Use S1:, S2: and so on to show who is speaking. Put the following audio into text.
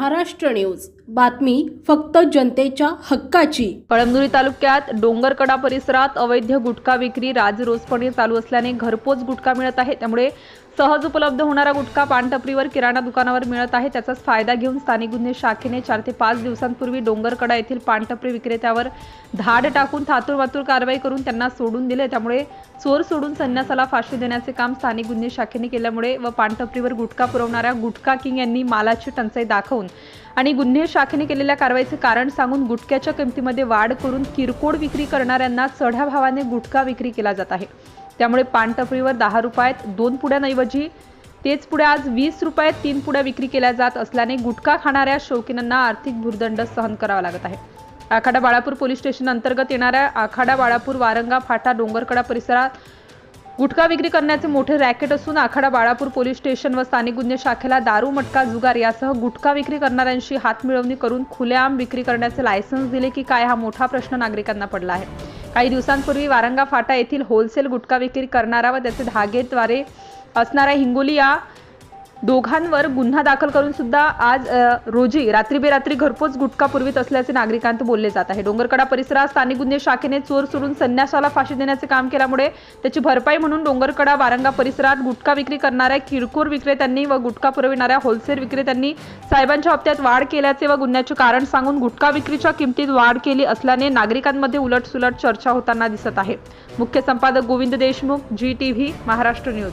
S1: Maharashtra news. बातमी फक्त जनतेच्या हक्काची.
S2: कळमनुरी तालुक्यात डोंगरकडा परिसरात अवैध गुटखा विक्री राजरोसपणे चालू असल्याने घरपोच गुटखा मिळत आहे. त्यामुळे सहज उपलब्ध होणारा गुटखा पानटपरीवर किराणा दुकानावर मिळत आहे. त्याचाच फायदा घेऊन स्थानिक गुन्हे शाखेने चार ते पाच दिवसांपूर्वी डोंगरकडा येथील पानटपरी विक्रेत्यावर धाड टाकून थातूरमातूर कारवाई करून त्यांना सोडून दिले. त्यामुळे चोर सोडून संन्यासाला फाशी देण्याचे काम स्थानिक गुन्हे शाखेने केल्यामुळे व पानटपरीवर गुटखा पुरवणाऱ्या गुटखा किंग यांनी मालाची टंचाई दाखवून आणि गुन्हे शाखेने केलेल्या कारवाईचे कारण सांगून गुटख्याच्या किमतीमध्ये वाढ करून किरकोळ विक्री करणाऱ्यांना चढ्या भावाने गुटखा विक्री केला जात आहे. त्यामुळे पानटपरीवर दहा रुपयात दोन पुड्यांऐवजी तेच पुढे आज वीस रुपयात तीन पुड्या विक्री केल्या जात असल्याने गुटखा खाणाऱ्या शौकीनांना आर्थिक भुर्दंड सहन करावा लागत आहे. आखाडा बाळापूर पोलीस स्टेशन अंतर्गत येणाऱ्या आखाडा बाळापूर वारंगा फाटा डोंगरकडा परिसरात गुटखा विक्री करण्याचे मोठे रॅकेट असून आखाडा बाळापूर पोलीस स्टेशन व स्थानिक गुन्हे शाखेला दारू मटका जुगार यासह गुटखा विक्री करणाऱ्यांशी हात मिळवणी करून खुलेआम विक्री करण्याचे लायसन्स दिले की काय हा मोठा प्रश्न नागरिकांना पडला आहे. काही दिवसांपूर्वी वारंगा फाटा येथील होलसेल गुटखा विक्री करणारा व त्याचे धागेद्वारे असणाऱ्या हिंगोली या दोघांवर गुन्हा दाखल करून सुद्धा आज रोजी रात्री बेरात्री घरपोच गुटखा पुरवीत असल्याचे नागरिकांत बोलले जात आहे. डोंगरकडा परिसरात स्थानिक गुन्हे शाखेने चोर सोडून संन्यासाला फाशी देण्याचे काम केल्यामुळे त्याची भरपाई म्हणून डोंगरकडा वारंगा परिसरात गुटखा विक्री करणाऱ्या किरकोळ विक्रेत्यांनी व गुटखा पुरविणाऱ्या होलसेल विक्रेत्यांनी साहेबांच्या हप्त्यात वाढ केल्याचे व गुन्ह्याचे कारण सांगून गुटखा विक्रीच्या किमतीत वाढ केली असल्याने नागरिकांमध्ये उलटसुलट चर्चा होताना दिसत आहे. मुख्य संपादक Govind Deshmukh G T Maharashtra news.